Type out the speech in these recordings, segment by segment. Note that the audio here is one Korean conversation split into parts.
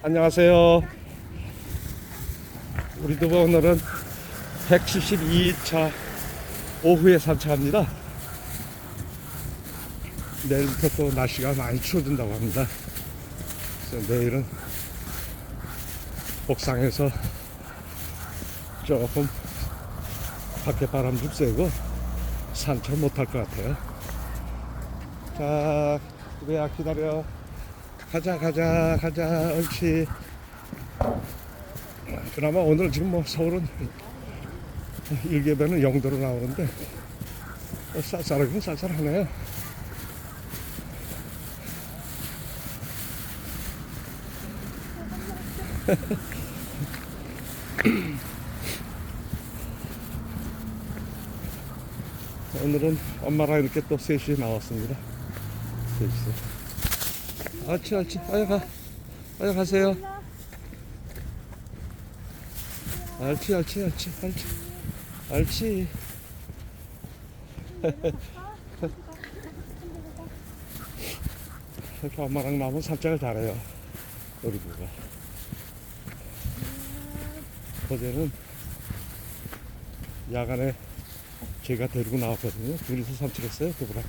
안녕하세요. 우리 두부 오늘은 172차 오후에 산책합니다. 내일부터 또 날씨가 많이 추워진다고 합니다. 그래서 내일은 옥상에서 조금 밖에 바람 좀 쐬고 산책 못할 것 같아요. 자, 그래야 기다려. 가자, 가자, 가자. 옳지. 그나마 오늘 지금 뭐 서울은 일개변은 영도로 나오는데 어, 쌀쌀하긴 쌀쌀하네요. 오늘은 엄마랑 이렇게 또 셋이 나왔습니다. 셋이. 옳지, 옳지. 아유, 가. 아유, 가세요. 옳지, 옳지, 옳지, 옳지. 옳지. 이렇게 엄마랑 나면 산책을 잘해요. 우리 부가. 어제는 야간에 제가 데리고 나왔거든요. 둘이서 산책했어요, 두부랑.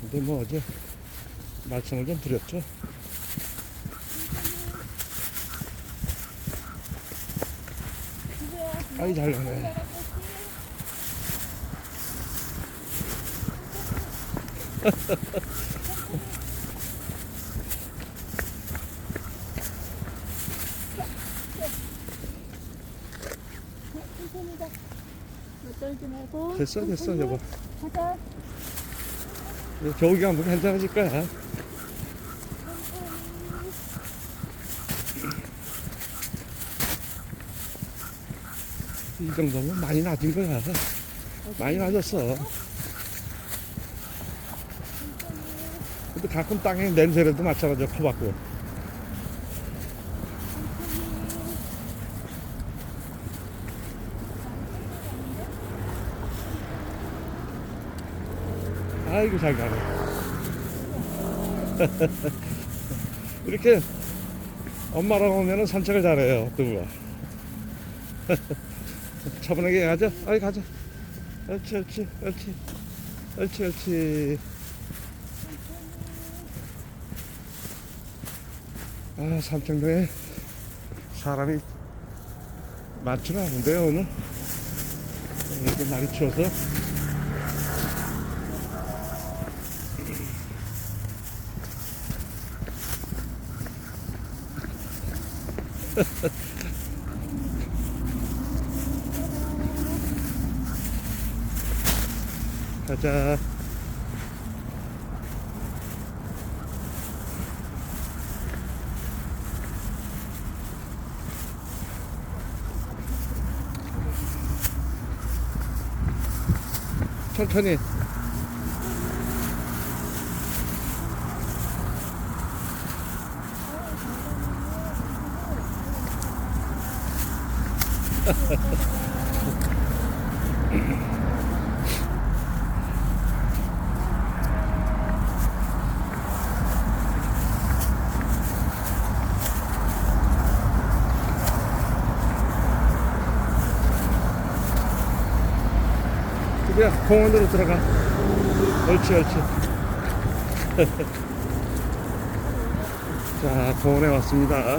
근데 뭐 어제 말씀을 좀 드렸죠. 아이 잘 말고. 됐어, 됐어, 여보. 가자. 겨우기 가면 괜찮아질 거야. 이 정도면 많이 낮은 거야. 많이 낮았어. 근데 가끔 땅에 냄새라도 마찬가지야, 퍼받고. 아이고, 잘 가네. 이렇게 엄마랑 오면은 산책을 잘해요, 두부가. 차분하게 가자. 아이, 가자. 옳지, 옳지, 옳지. 옳지, 옳지. 아, 삼청동에 사람이 많지는 않은데요, 오늘. 이렇게 날이 추워서. 가자. 천천히. 그래, 공원으로 들어가. 옳지, 옳지. 자, 공원에 왔습니다.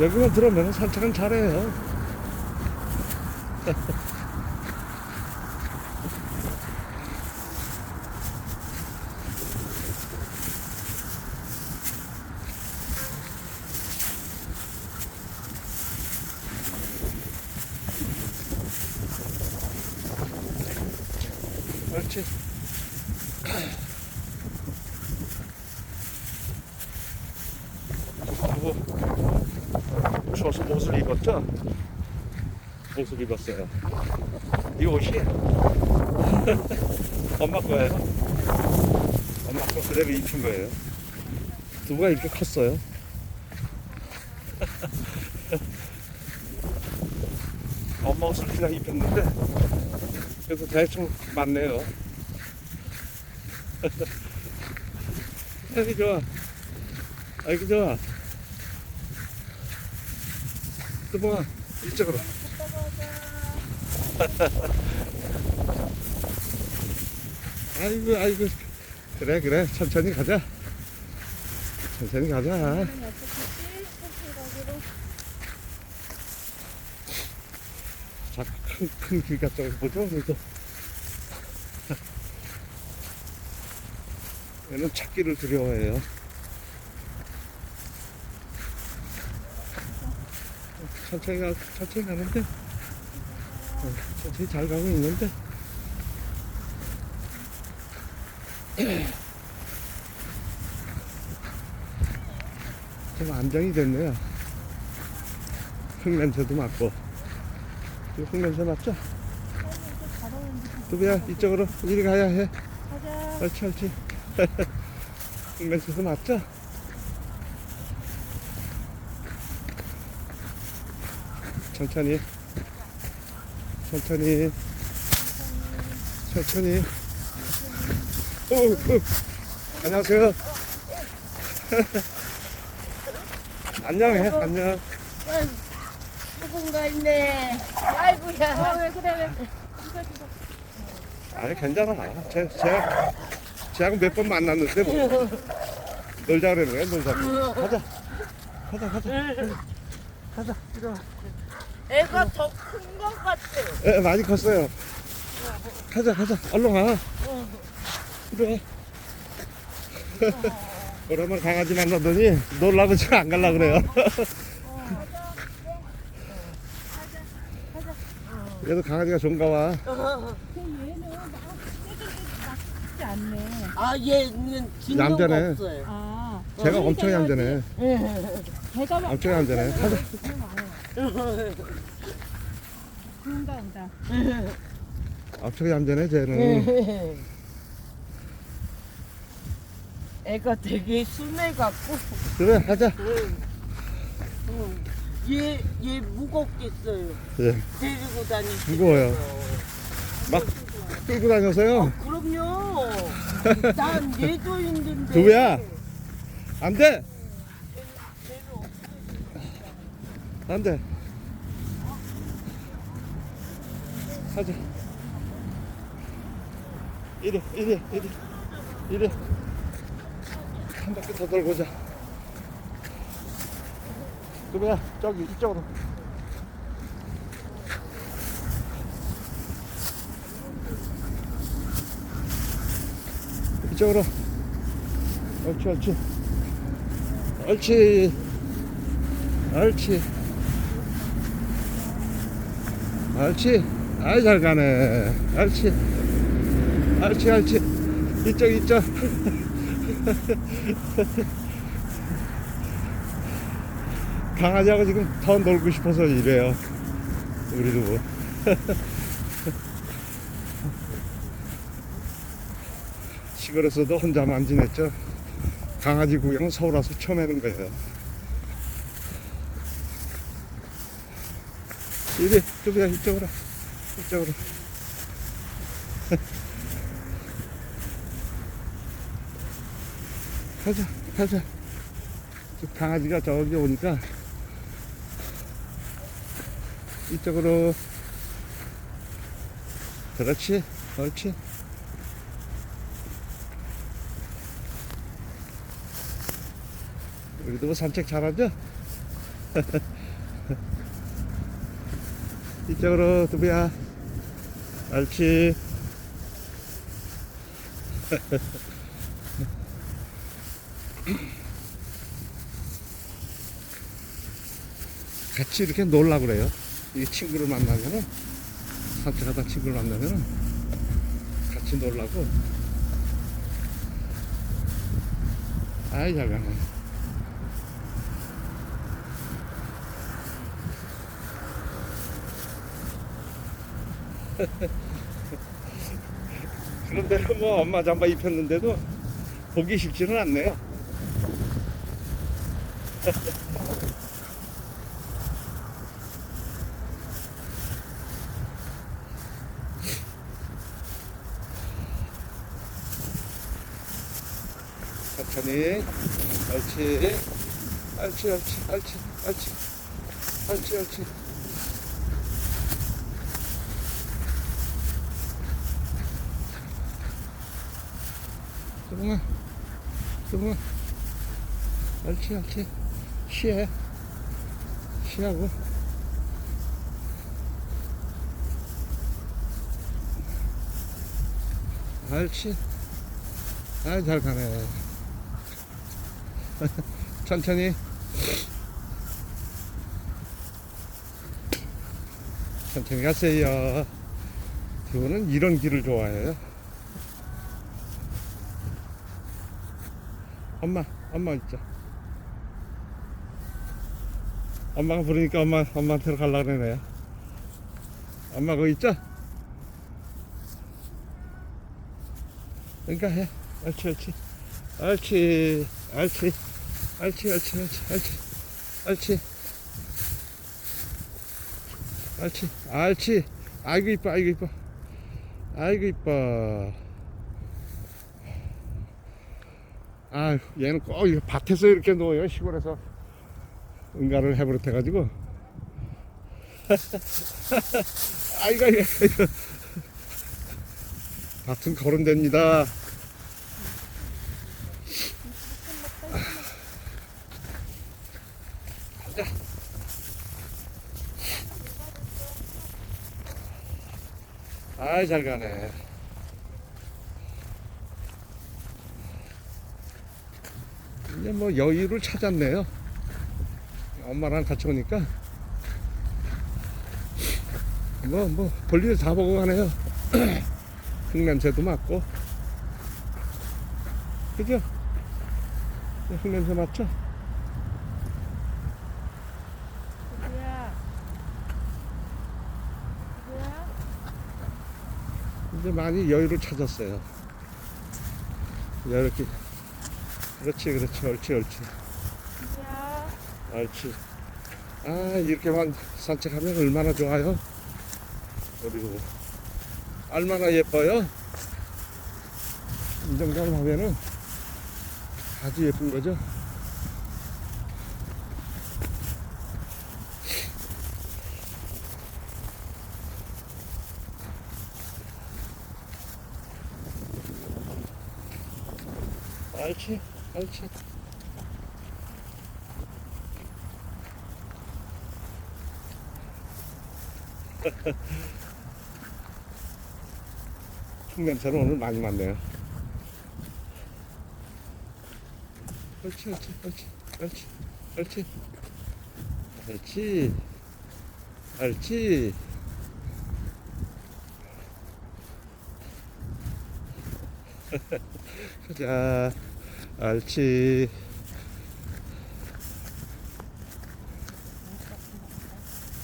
여기만 들어오면 산책은 잘해요. 그렇지. 하고 추워서 옷을 입었죠? 옷을 입었어요. 이 옷이 엄마 거예요. 엄마 거 그대로 입힌 거예요. 두부가 이렇게 컸어요. 엄마 옷을 그냥 입혔는데 그래서 대충 맞네요. 아이고 좋아. 아이고 좋아. 뚜봉아 이쪽으로. 아이고 아이고 그래 그래 천천히 가자. 천천히 가자. 자꾸 큰 큰 길 같다고 보죠? 그래서 얘는 찾기를 두려워해요. 천천히 가 천천히 가는데? 어, 천천히 잘 가고 있는데? 좀 안정이 됐네요. 흙 냄새도 맡고 이거 흙 냄새 맡죠? 두비야 이쪽으로 이리 가야 해. 가자. 옳지 옳지. 흙 냄새도 맡죠? 천천히 천천히 천천히 오, 오. 안녕하세요 안녕해 안녕 누군가 있네. 아이고야. 어, 왜 그래 왜? 아니 괜찮아. 제, 제가 제하고 몇 번 만났는데 뭐. 놀자 그러는 거야 놀자. 가자 가자. 가자 가자 와. 애가 더 큰 것 같아. 에, 많이 컸어요. 가자 가자. 얼른 와. 이리 와. 오랜만에 강아지 만나더니 놀라고 지금 안 갈라 그래요 그래도 강아지가 좋은가 봐. 쉽지 않네. 아 얘는 진도가 얌전해. 없어요. 아, 제가 엄청 얌전해. 배가 막 엄청 얌전해. 가자. 온다 온다. 엄청 얌전해 쟤는. 애가 되게 순해 갖고. 그래 하자 얘 얘 무겁겠어요. 예. 데리고 다니시. 무거워요. 막 끌고 다녀서요 그럼요. 난 얘도 힘든데. 두부야 안 돼 안 돼 가자 이리 이리 이리 이리 한 바퀴 더 돌고 자 두부야 저기 이쪽으로. 이쪽으로. 옳지 옳지. 옳지. 옳지. 옳지. 아이 잘 가네. 옳지. 옳지 옳지. 이쪽 이쪽 강아지하고 지금 더 놀고 싶어서 이래요 우리도 뭐 시골에서도 혼자만 지냈죠 강아지 구경은 서울 와서 처음 하는 거예요. 이리, 뚜비야, 이쪽으로. 이쪽으로. 가자, 가자. 저 강아지가 저기 오니까 이쪽으로. 그렇지, 옳지. 우리도 뭐 산책 잘하죠? 이쪽으로 두부야 옳지 같이 이렇게 놀라 그래요 이 친구를 만나면은 산책하다 친구를 만나면은 같이 놀라고 아이 잘 가네 그런데 뭐 엄마 잠바 입혔는데도 보기 쉽지는 않네요. 천천히. 옳지. 옳지, 옳지, 옳지, 옳지. 옳지, 옳지. 수봉아, 수봉아. 옳지, 옳지. 쉬해. 쉬하고. 옳지. 아, 잘 가네. 천천히. 천천히 가세요. 두 분은 이런 길을 좋아해요. 엄마, 엄마 있자. 엄마가 부르니까 엄마, 엄마한테 가려고 그러네. 엄마 거기 있자. 그러니까 해. 옳지, 옳지. 옳지, 옳지. 옳지, 옳지, 옳지, 옳지. 옳지. 옳지, 옳지. 아이고, 이뻐, 아이고, 이뻐. 아이고, 이뻐. 아유, 얘는 꼭 밭에서 이렇게 놓아요, 시골에서. 응가를 해버릇 해가지고. 아이고, 아이고, 아이고. 밭은 거름됩니다. 아이, 잘 가네. 이제 뭐 여유를 찾았네요. 엄마랑 같이 오니까. 뭐, 뭐, 볼일 다 보고 가네요. 흙냄새도 맡고. 그죠? 흙냄새 맡죠? 누구야? 누구야? 이제 많이 여유를 찾았어요. 이렇게. 그렇지, 그렇지, 옳지, 옳지. 옳지. 아, 이렇게만 산책하면 얼마나 좋아요? 그리고, 얼마나 예뻐요? 이 정도만 하면은 아주 예쁜 거죠? 옳지, 옳지. 흙냄새는 오늘 많이 맡네요. 옳지, 옳지, 옳지, 옳지, 옳지, 옳지, 옳지. 가자, 옳지.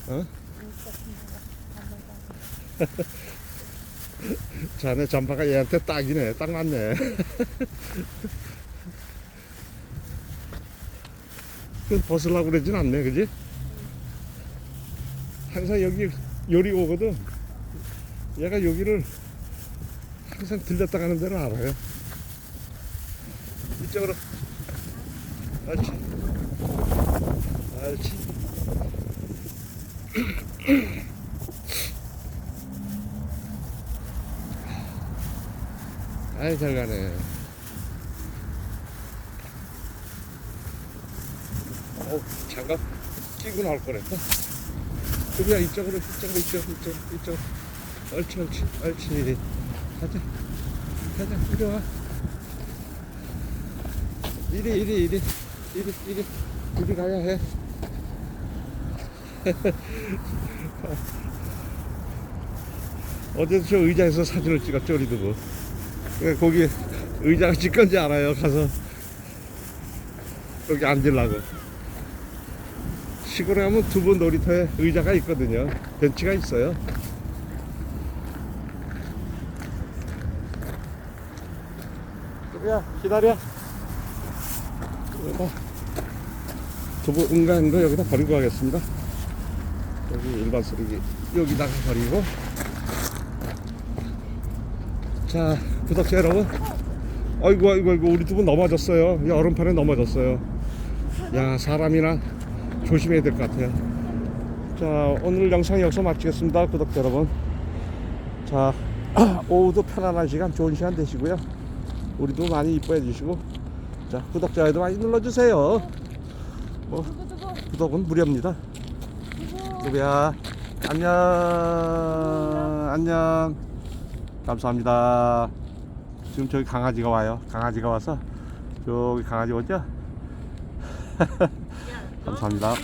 어? 자네 잠바가 얘한테 딱이네. 딱 맞네. 그 벗으려고 그러진 않네, 그지? 항상 여기 요리 오거든. 얘가 여기를 항상 들렸다 가는 데를 알아요. 이쪽으로. 옳지. 옳지. 아이 잘 가네. 어 장갑 끼고 나올 거랬다. 그래야 이쪽으로 이쪽으로 이쪽으로 이쪽으로 이쪽으로. 옳지 옳지 옳지. 가자 가자 이리 와. 이리 이리 이리 이리 이리 이리 가야 해. 어제도 저 의자에서 사진을 찍었죠 우리 두고. 그 거기 의자가 집 건지 알아요. 가서 여기 앉으려고. 시골에 가면 두부 놀이터에 의자가 있거든요. 벤치가 있어요. 그래야 기다려. 여기다 두부 거 여기다 버리고 가겠습니다. 여기 일반 쓰레기 여기다가 버리고. 자, 구독자 여러분. 아이고 아이고 아이고 우리 두분 넘어졌어요. 야 얼음판에 넘어졌어요. 야 사람이나 조심해야 될 것 같아요. 자 오늘 영상 여기서 마치겠습니다 구독자 여러분. 자 오후도 편안한 시간 좋은 시간 되시고요. 우리도 많이 이뻐해 주시고 자 구독자에도 많이 눌러주세요. 뭐 구독은 무료입니다. 두비야 안녕 안녕 감사합니다. 지금 저기 강아지가 와요. 강아지가 와서 저기 강아지 오죠? 감사합니다.